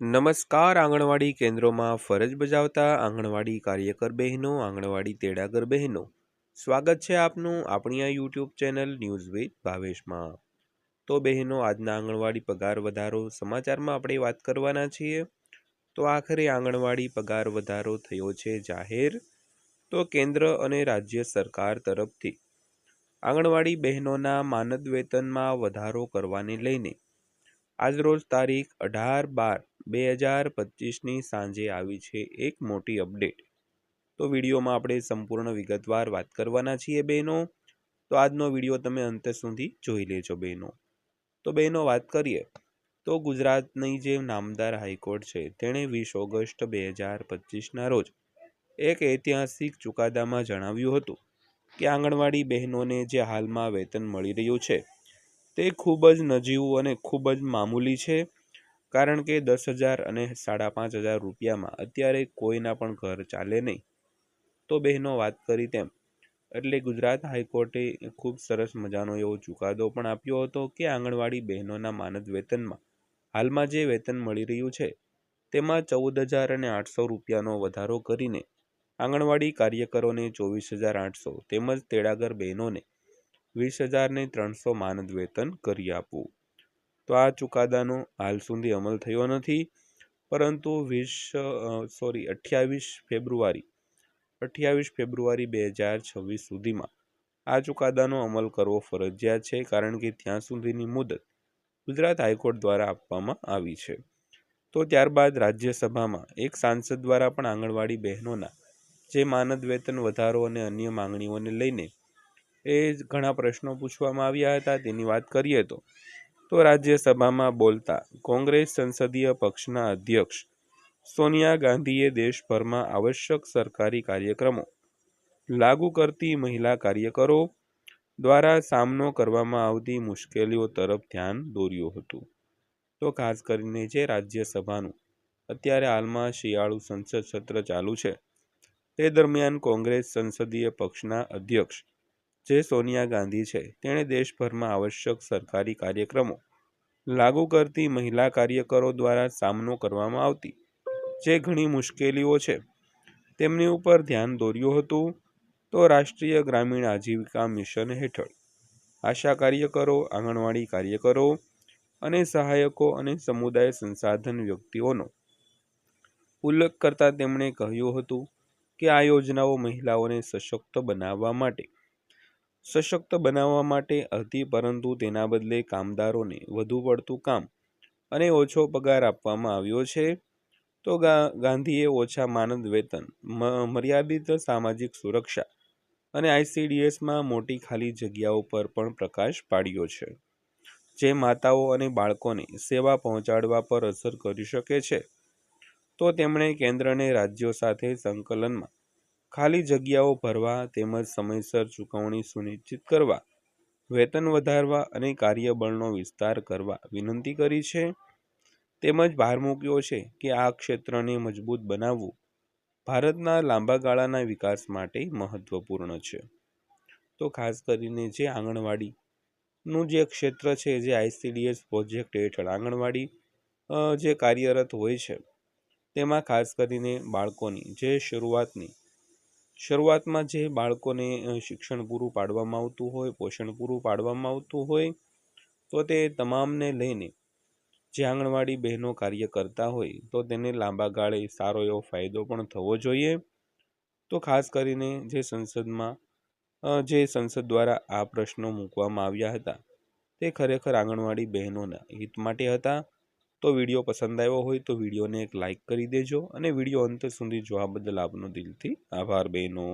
નમસ્કાર, આંગણવાડી કેન્દ્રોમાં ફરજ બજાવતા આંગણવાડી કાર્યકર બહેનો, આંગણવાડી તેડાગર બહેનો. સ્વાગત છે આપનું આપણી આ યુટ્યુબ ચેનલ ન્યૂઝ વિથ ભાવેશમાં. તો બહેનો, આજના આંગણવાડી પગાર વધારો સમાચારમાં આપણે વાત કરવાના છીએ. તો આખરે આંગણવાડી પગાર વધારો થયો છે જાહેર. તો કેન્દ્ર અને રાજ્ય સરકાર તરફથી આંગણવાડી બહેનોના માનદ વેતનમાં વધારો કરવાને લઈને આજરોજ તારીખ અઢાર બાર બે હજાર પચીસની સાંજે આવી છે એક મોટી અપડેટ. તો વિડીયોમાં આપણે સંપૂર્ણ વિગતવાર વાત કરવાના છીએ બહેનો. તો આજનો વીડિયો તમે અંત સુધી જોઈ લેજો બહેનો. તો બહેનો, વાત કરીએ. તો ગુજરાતની જે નામદાર હાઈકોર્ટ છે, તેણે વીસ ઓગસ્ટ બે હજાર પચીસના રોજ એક ઐતિહાસિક ચુકાદામાં જણાવ્યું હતું કે આંગણવાડી બહેનોને જે હાલમાં વેતન મળી રહ્યું છે, તે ખૂબ જ નજીવું અને ખૂબ જ મામૂલી છે. કારણ કે દસ હજાર અને સાડા પાંચ હજાર રૂપિયામાં અત્યારે કોઈના પણ ઘર ચાલે નહીં. તો બહેનો વાત કરી તેમ, એટલે ગુજરાત હાઈકોર્ટે ખૂબ સરસ મજાનો એવો ચુકાદો પણ આપ્યો હતો કે આંગણવાડી બહેનોના માનદ વેતનમાં, હાલમાં જે વેતન મળી રહ્યું છે, તેમાં ચૌદ હજાર અને આઠસો રૂપિયાનો વધારો કરીને આંગણવાડી કાર્યકરોને ચોવીસ હજાર આઠસો તેમજ તેડાગર બહેનોને વીસ હજારને ત્રણસો માનદ વેતન કરી આપવું. તો આ ચુકાદાનો હાલ સુધી અમલ થયો નથી. પરંતુ વીસ સોરી, અઠ્યાવીસ ફેબ્રુઆરી અઠ્યાવીસ ફેબ્રુઆરી બે હજાર છવ્વીસ સુધીમાં આ ચુકાદાનો અમલ કરવો ફરજિયાત છે કારણ કે ત્યાં સુધીની મુદત ગુજરાત હાઈકોર્ટ દ્વારા આપવામાં આવી છે. તો ત્યારબાદ રાજ્યસભામાં એક સાંસદ દ્વારા પણ આંગણવાડી બહેનોના જે માનદ વેતન વધારો અને અન્ય માંગણીઓને લઈને એ ઘણા પ્રશ્નો પૂછવામાં આવ્યા હતા. તેની વાત કરીએ તો તો રાજ્યસભામાં બોલતા કોંગ્રેસ સંસદીય પક્ષના અધ્યક્ષ સોનિયા ગાંધીએ દેશભરમાં આવશ્યક સરકારી કાર્યક્રમો લાગુ કરતી મહિલા કાર્યકરો દ્વારા સામનો કરવામાં આવતી મુશ્કેલીઓ તરફ ધ્યાન દોર્યું હતું. તો ખાસ કરીને જે રાજ્યસભાનું અત્યારે હાલમાં શિયાળુ સંસદ સત્ર ચાલુ છે, તે દરમિયાન કોંગ્રેસ સંસદીય પક્ષના અધ્યક્ષ જે સોનિયા ગાંધી છે, તેણે દેશભરમાં આવશ્યક સરકારી કાર્યક્રમો લાગુ કરતી મહિલા કાર્યકરો દ્વારા સામનો કરવામાં આવતી. જે ઘણી મુશ્કેલીઓ છે. તેમની ઉપર ધ્યાન દોર્યું હતું તો રાષ્ટ્રીય ગ્રામીણ આજીવિકા મિશન હેઠળ આશા કાર્યકરો, આંગણવાડી કાર્યકરો અને સહાયકો અને સમુદાય સંસાધન વ્યક્તિઓનો ઉલ્લેખ કરતા તેમણે કહ્યું હતું કે આ યોજનાઓ મહિલાઓને સશક્ત બનાવવા માટે સશક્ત બનાવવા માટે હતી પરંતુ તેના બદલે કામદારોને વધુ પડતું કામ અને ઓછો પગાર આપવામાં આવ્યો છે. તો ગાંધીએ ઓછા માનદ વેતન મર્યાદિત સામાજિક સુરક્ષા અને આઈસીડીએસમાં મોટી ખાલી જગ્યાઓ પર પણ પ્રકાશ પાડ્યો છે, જે માતાઓ અને બાળકોને સેવા પહોંચાડવા પર અસર કરી શકે છે. તો તેમણે કેન્દ્રને રાજ્યો સાથે સંકલનમાં ખાલી જગ્યાઓ ભરવા તેમજ સમયસર ચૂકવણી સુનિશ્ચિત કરવા, વેતન વધારવા અને કાર્યબળનો વિસ્તાર કરવા વિનંતી કરી છે. તેમજ ભાર મૂક્યો છે કે આ ક્ષેત્રને મજબૂત બનાવવું ભારતના લાંબા ગાળાના વિકાસ માટે મહત્વપૂર્ણ છે. તો ખાસ કરીને જે આંગણવાડીનું જે ક્ષેત્ર છે, જે આઈસીડીએસ પ્રોજેક્ટ હેઠળ આંગણવાડી જે કાર્યરત હોય છે, તેમાં ખાસ કરીને બાળકોની જે શરૂઆતની શરૂઆતમાં જે બાળકોને શિક્ષણ પૂરું પાડવામાં આવતું હોય, પોષણ પૂરું પાડવામાં આવતું હોય, તો તે તમામને લઈને જે આંગણવાડી બહેનો કાર્ય કરતા હોય, તો તેને લાંબા ગાળે સારો એવો ફાયદો પણ થવો જોઈએ. તો ખાસ કરીને જે સંસદમાં જે સંસદ દ્વારા આ પ્રશ્નો મૂકવામાં આવ્યા હતા, તે ખરેખર આંગણવાડી બહેનોના હિત માટે હતા. તો વીડિયો પસંદ આવ્યો હોય તો વિડીયોને એક લાઇક કરી દેજો અને વીડિયો અંત સુધી જોવા બદલ આપનો દિલથી આભાર બહેનો.